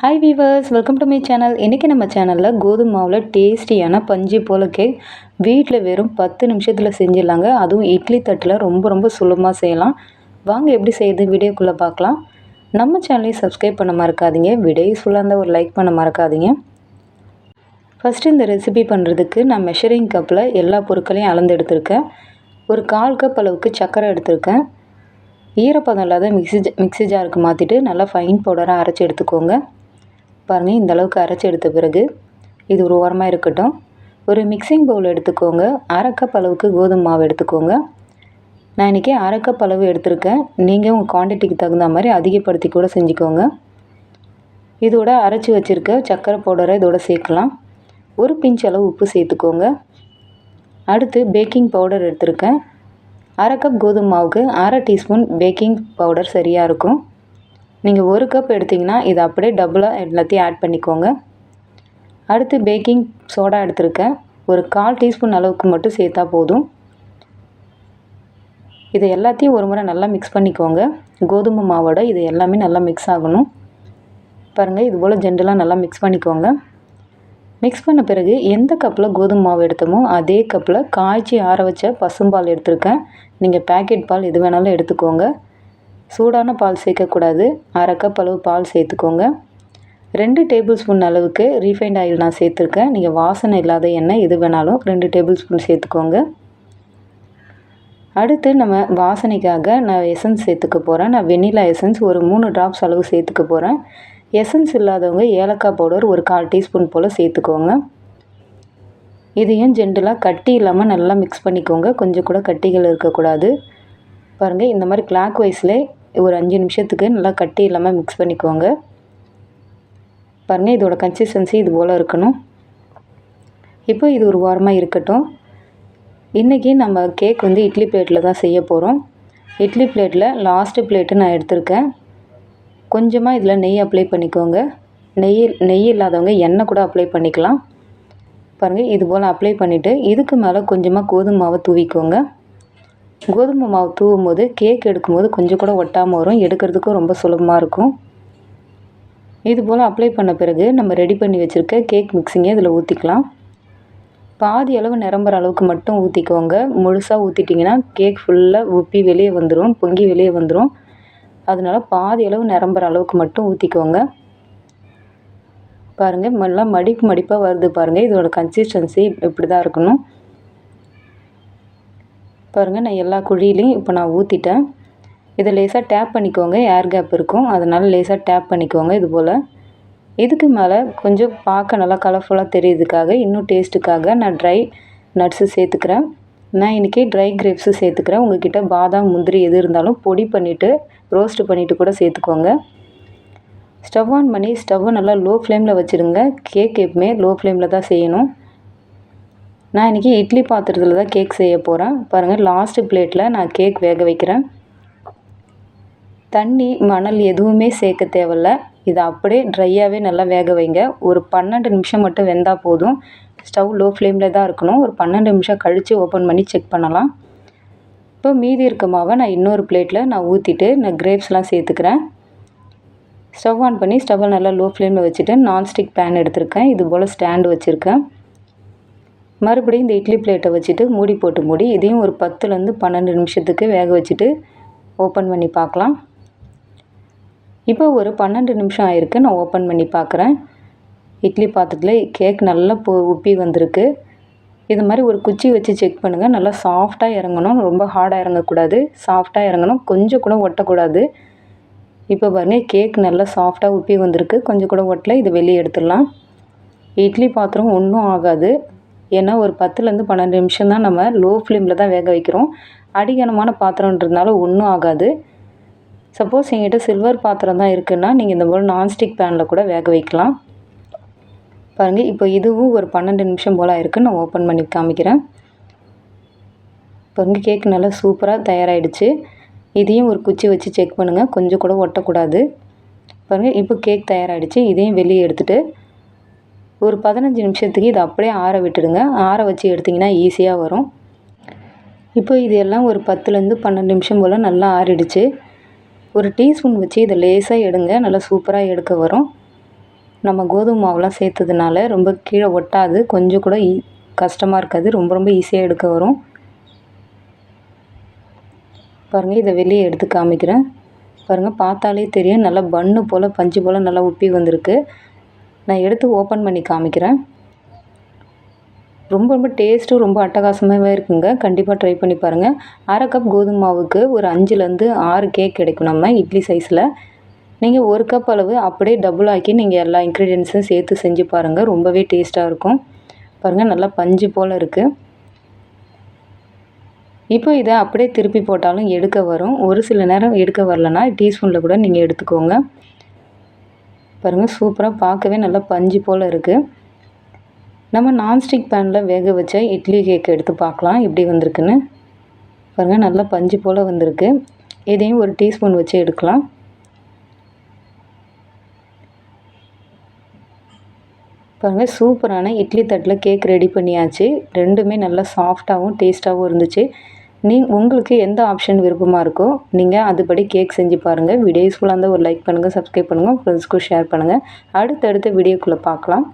Hi viewers welcome to my channel இன்றைக்கி நம்ம சேனலில் கோதுமை மாவில் டேஸ்டியான பஞ்சு போல கேக் வீட்டில் வெறும் பத்து நிமிஷத்தில் செஞ்சிடலாங்க. அதுவும் இட்லி தட்டில் ரொம்ப ரொம்ப சுலபமாக செய்யலாம். வாங்க எப்படி செய்யுது வீடியோக்குள்ளே பார்க்கலாம். நம்ம சேனலையும் சப்ஸ்கிரைப் பண்ண மறக்காதீங்க. வீடியோ ஃபுல்லாக இருந்தால் ஒரு லைக் பண்ண மறக்காதீங்க. ஃபஸ்ட்டு இந்த ரெசிபி பண்ணுறதுக்கு நான் மெஷரிங் கப்பில் எல்லா பொருட்களையும் அளந்து எடுத்திருக்கேன். ஒரு கால் கப் அளவுக்கு சர்க்கரை எடுத்திருக்கேன். ஈரப்பதம் இல்லாத மிக்ஸி மிக்ஸி ஜாருக்கு மாற்றிட்டு நல்லா ஃபைன் பவுடராக அரைச்சி எடுத்துக்கோங்க. பாருங்கள் இந்தளவுக்கு அரைச்சி எடுத்த பிறகு இது ஒரு ஓரமாக இருக்கட்டும். ஒரு மிக்சிங் பவுல் எடுத்துக்கோங்க. அரைக்கப் அளவுக்கு கோதுமை மாவு எடுத்துக்கோங்க. நான் இன்றைக்கி அரைக்கப் அளவு எடுத்திருக்கேன். நீங்கள் உங்கள் குவான்டிட்டிக்கு தகுந்த மாதிரி அதிகப்படுத்தி கூட செஞ்சுக்கோங்க. இதோட அரைச்சி வச்சுருக்க சர்க்கரை பவுடரை இதோட சேர்க்கலாம். ஒரு பிஞ்ச் அளவு உப்பு சேர்த்துக்கோங்க. அடுத்து பேக்கிங் பவுடர் எடுத்திருக்கேன். அரை கப் கோதுமை மாவுக்கு அரை டீஸ்பூன் பேக்கிங் பவுடர் சரியாக இருக்கும். நீங்கள் ஒரு கப் எடுத்திங்கன்னா இதை அப்படியே டபுளாக எல்லாத்தையும் ஆட் பண்ணிக்கோங்க. அடுத்து பேக்கிங் சோடா எடுத்திருக்கேன். ஒரு கால் டீஸ்பூன் அளவுக்கு மட்டும் சேர்த்தா போதும். இதை எல்லாத்தையும் ஒரு முறை நல்லா மிக்ஸ் பண்ணிக்கோங்க. கோதுமை மாவோட இது எல்லாமே நல்லா மிக்ஸ் ஆகணும். பாருங்கள் இது போல் ஜென்டலாக நல்லா மிக்ஸ் பண்ணிக்கோங்க. மிக்ஸ் பண்ண பிறகு எந்த கப்பில் கோதுமை மாவு எடுத்தோமோ அதே கப்பில் காய்ச்சி ஆற வச்ச பசும்பால் எடுத்திருக்கேன். நீங்கள் பேக்கெட் பால் எது வேணாலும் எடுத்துக்கோங்க. சூடான பால் சேர்க்கக்கூடாது. அரை கப் அளவு பால் சேர்த்துக்கோங்க. ரெண்டு டேபிள் ஸ்பூன் அளவுக்கு ரீஃபைண்ட் ஆயில் நான் சேர்த்துருக்கேன். நீங்கள் வாசனை இல்லாத எண்ணெய் எது வேணாலும் ரெண்டு டேபிள் ஸ்பூன் சேர்த்துக்கோங்க. அடுத்து நம்ம வாசனைக்காக நான் எசன்ஸ் சேர்த்துக்க போகிறேன் நான் வெண்ணிலா எசன்ஸ் ஒரு மூணு ட்ராப்ஸ் அளவு சேர்த்துக்க போகிறேன் எசன்ஸ் இல்லாதவங்க ஏலக்காய் பவுடர் ஒரு கால் டீஸ்பூன் போல் சேர்த்துக்கோங்க. இதையும் ஜென்டலாக கட்டி இல்லாமல் நல்லா மிக்ஸ் பண்ணிக்கோங்க. கொஞ்சம் கூட கட்டிகள் இருக்கக்கூடாது. பாருங்கள் இந்த மாதிரி கிளாக் வைஸில் ஒரு அஞ்சு நிமிஷத்துக்கு நல்லா கட்டி இல்லாமல் மிக்ஸ் பண்ணிக்கோங்க. பாருங்கள் இதோட கன்சிஸ்டன்சி இது போல் இருக்கணும். இப்போ இது ஒரு வாரமாக இருக்கட்டும். இன்றைக்கி நம்ம கேக் வந்து இட்லி பிளேட்டில் தான் செய்ய போகிறோம் இட்லி பிளேட்டில் லாஸ்ட்டு பிளேட்டு நான் எடுத்திருக்கேன். கொஞ்சமாக இதில் நெய் அப்ளை பண்ணிக்கோங்க. நெய் நெய் இல்லாதவங்க எண்ணெய் கூட அப்ளை பண்ணிக்கலாம். பாருங்கள் இது போல் அப்ளை பண்ணிவிட்டு இதுக்கு மேலே கொஞ்சமாக கோதுமை மாவை தூவிக்கோங்க. கோதுமை மாவு தூவும் போது கேக் எடுக்கும்போது கொஞ்சம் கூட ஒட்டாமல் வரும். எடுக்கிறதுக்கும் ரொம்ப சுலபமாக இருக்கும். இது போல் அப்ளை பண்ண பிறகு நம்ம ரெடி பண்ணி வச்சுருக்க கேக் மிக்ஸிங்கை இதில் ஊற்றிக்கலாம் பாதி அளவு நிரம்புற அளவுக்கு மட்டும் ஊற்றிக்கோங்க முழுசாக ஊற்றிட்டிங்கன்னா கேக் ஃபுல்லாக உப்பி வெளியே வந்துடும் பொங்கி வெளியே வந்துடும் அதனால் பாதி அளவு நிரம்புற அளவுக்கு மட்டும் ஊற்றிக்கோங்க பாருங்கள் நல்லா மடிப்பு மடிப்பாக வருது பாருங்கள் இதோட கன்சிஸ்டன்சி இப்படி தான் இருக்கணும். பாருங்கள் நான் எல்லா குழியிலையும் இப்போ நான் ஊற்றிட்டேன் இதை லேசாக டேப் பண்ணிக்கோங்க ஏர் கேப் இருக்கும். அதனால் லேசாக டேப் பண்ணிக்கோங்க இது போல். இதுக்கு மேலே கொஞ்சம் பார்க்க நல்லா கலர்ஃபுல்லாக தெரியுதுக்காக இன்னும் டேஸ்ட்டுக்காக நான் ட்ரை நட்ஸு சேர்த்துக்கிறேன். நான் இன்றைக்கி ட்ரை கிரேப்ஸு சேர்த்துக்கிறேன். உங்கள்கிட்ட பாதாம் முந்திரி எது இருந்தாலும் பொடி பண்ணிவிட்டு ரோஸ்ட்டு பண்ணிவிட்டு கூட சேர்த்துக்கோங்க. ஸ்டவ் ஆன் பண்ணி ஸ்டவ்வை நல்லா லோ ஃப்ளேமில் வச்சுருங்க. கேக் எப்பவுமே லோ ஃப்ளேமில் தான் செய்யணும். நான் இன்றைக்கி இட்லி பாத்திரத்தில் தான் கேக் செய்ய போகிறேன் பாருங்கள் லாஸ்ட்டு பிளேட்டில் நான் கேக் வேக வைக்கிறேன். தண்ணி மணல் எதுவுமே சேர்க்க தேவையில்ல. இதை அப்படியே ட்ரையாகவே நல்லா வேக வைங்க. ஒரு பன்னெண்டு நிமிஷம் மட்டும் வெந்தால் போதும். ஸ்டவ் லோ ஃப்ளேமில் தான் இருக்கணும். ஒரு பன்னெண்டு நிமிஷம் கழித்து ஓப்பன் பண்ணி செக் பண்ணலாம். இப்போ மீதி இருக்க மாவை நான் இன்னொரு பிளேட்டில் நான் ஊற்றிட்டு நான் கிரேப்ஸ்லாம் சேர்த்துக்கிறேன். ஸ்டவ் ஆன் பண்ணி ஸ்டவ்வை நல்லா லோ ஃப்ளேமில் வச்சுட்டு நான்ஸ்டிக் பேன் எடுத்திருக்கேன். இது போல் ஸ்டாண்டு வச்சுருக்கேன். மறுபடியும் இந்த இட்லி பிளேட்டை வச்சுட்டு மூடி போட்டு மூடி இதையும் ஒரு பத்துலேருந்து பன்னெண்டு நிமிஷத்துக்கு வேக வச்சுட்டு ஓப்பன் பண்ணி பார்க்கலாம். இப்போ ஒரு பன்னெண்டு நிமிஷம் ஆயிருக்கு. நான் ஓப்பன் பண்ணி பார்க்குறேன். இட்லி பாத்திரத்தில் கேக் நல்லா பொ உப்பி வந்திருக்கு. இது மாதிரி ஒரு குச்சி வச்சு செக் பண்ணுங்கள் நல்லா சாஃப்டாக இறங்கணும். ரொம்ப ஹார்டாக இறங்கக்கூடாது. சாஃப்டாக இறங்கணும். கொஞ்சம் கூட ஒட்டக்கூடாது. இப்போ பாருங்கள் கேக் நல்லா சாஃப்டாக உப்பி வந்திருக்கு. கொஞ்சம் கூட ஒட்டல. இதை வெளியே எடுத்துடலாம். இட்லி பாத்திரம் ஒன்றும் ஆகாது. ஏன்னா ஒரு பத்துலேருந்து பன்னெண்டு நிமிஷம் தான் நம்ம லோ ஃப்ளேமில் தான் வேக வைக்கிறோம். அடிகனமான பாத்திரன்றதுனால ஒன்றும் ஆகாது. சப்போஸ் எங்கிட்ட சில்வர் பாத்திரம் தான் இருக்குன்னா நீங்கள் இந்த போல் நான்ஸ்டிக் பேனில் கூட வேக வைக்கலாம். பாருங்கள் இப்போ இதுவும் ஒரு பன்னெண்டு நிமிஷம் போல் ஆயிருக்கு நான் ஓப்பன் பண்ணி காமிக்கிறேன். பாருங்கள் கேக் நல்லா சூப்பராக தயாராகிடுச்சு இதையும் ஒரு குச்சி வச்சு செக் பண்ணுங்கள் கொஞ்சம் கூட ஒட்டக்கூடாது. பாருங்கள் இப்போ கேக் தயாராகிடுச்சு இதையும் வெளியே எடுத்துகிட்டு ஒரு பதினஞ்சு நிமிஷத்துக்கு இதை அப்படியே ஆற விட்டுடுங்க. ஆற வச்சு எடுத்திங்கன்னா ஈஸியாக வரும். இப்போ இது எல்லாம் ஒரு பத்துலேருந்து பன்னெண்டு நிமிஷம் போல் நல்லா ஆறிடுச்சு. ஒரு டீஸ்பூன் வச்சு இதை லேசாக எடுங்க. நல்லா சூப்பராக எடுக்க வரும். நம்ம கோதுமை மாவுலாம் சேர்த்ததுனால ரொம்ப கீழே ஒட்டாது. கொஞ்சம் கூட ஈ கஷ்டமாக இருக்காது. ரொம்ப ரொம்ப ஈஸியாக எடுக்க வரும். பாருங்கள் இதை வெளியே எடுத்து காமிக்கிறேன். பாருங்கள் பார்த்தாலே தெரியும். நல்லா பன்னு போல் பஞ்சு போல் நல்லா உப்பி வந்திருக்கு. நான் எடுத்து ஓப்பன் பண்ணி காமிக்கிறேன். ரொம்ப ரொம்ப டேஸ்ட்டும் ரொம்ப அட்டகாசமாகவே இருக்குங்க. கண்டிப்பாக ட்ரை பண்ணி பாருங்கள் அரை கப் கோதுமை மாவுக்கு ஒரு அஞ்சுலேருந்து ஆறு கேக் கிடைக்கும் நம்ம இட்லி சைஸில் நீங்கள் ஒரு கப் அளவு அப்படியே டபுள் ஆக்கி நீங்கள் எல்லா இன்க்ரீடியன்ஸும் சேர்த்து செஞ்சு பாருங்கள் ரொம்பவே டேஸ்ட்டாக இருக்கும். பாருங்கள் நல்லா பஞ்சு போல் இருக்குது இப்போ இதை அப்படியே திருப்பி போட்டாலும் எடுக்க வரும். ஒரு சில நேரம் எடுக்க வரலன்னா டீஸ்பூனில் கூட நீங்கள் எடுத்துக்கோங்க. பாருங்கள் சூப்பராக பார்க்கவே நல்லா பஞ்சு போல் இருக்குது நம்ம நான்ஸ்டிக் பேனில் வேக வச்ச இட்லி கேக் எடுத்து பார்க்கலாம் எப்படி வந்திருக்குன்னு. பாருங்கள் நல்லா பஞ்சு போல் வந்திருக்கு. இதையும் ஒரு டீஸ்பூன் வச்சு எடுக்கலாம். பாருங்கள் சூப்பரான இட்லி தட்டில் கேக் ரெடி பண்ணியாச்சு. ரெண்டுமே நல்லா சாஃப்டாகவும் டேஸ்ட்டாகவும் இருந்துச்சு. நீ உங்களுக்கு எந்த ஆப்ஷன் விருப்பமாக இருக்கோ நீங்கள் அதுபடி கேக் செஞ்சு பாருங்கள் வீடியோ யூஸ்ஃபுல்லாக இருந்தால் ஒரு லைக் பண்ணுங்கள் சப்ஸ்கிரைப் பண்ணுங்கள் ஃப்ரெண்ட்ஸ்க்கும் ஷேர் பண்ணுங்கள் அடுத்தடுத்த வீடியோக்குள்ளே பார்க்கலாம்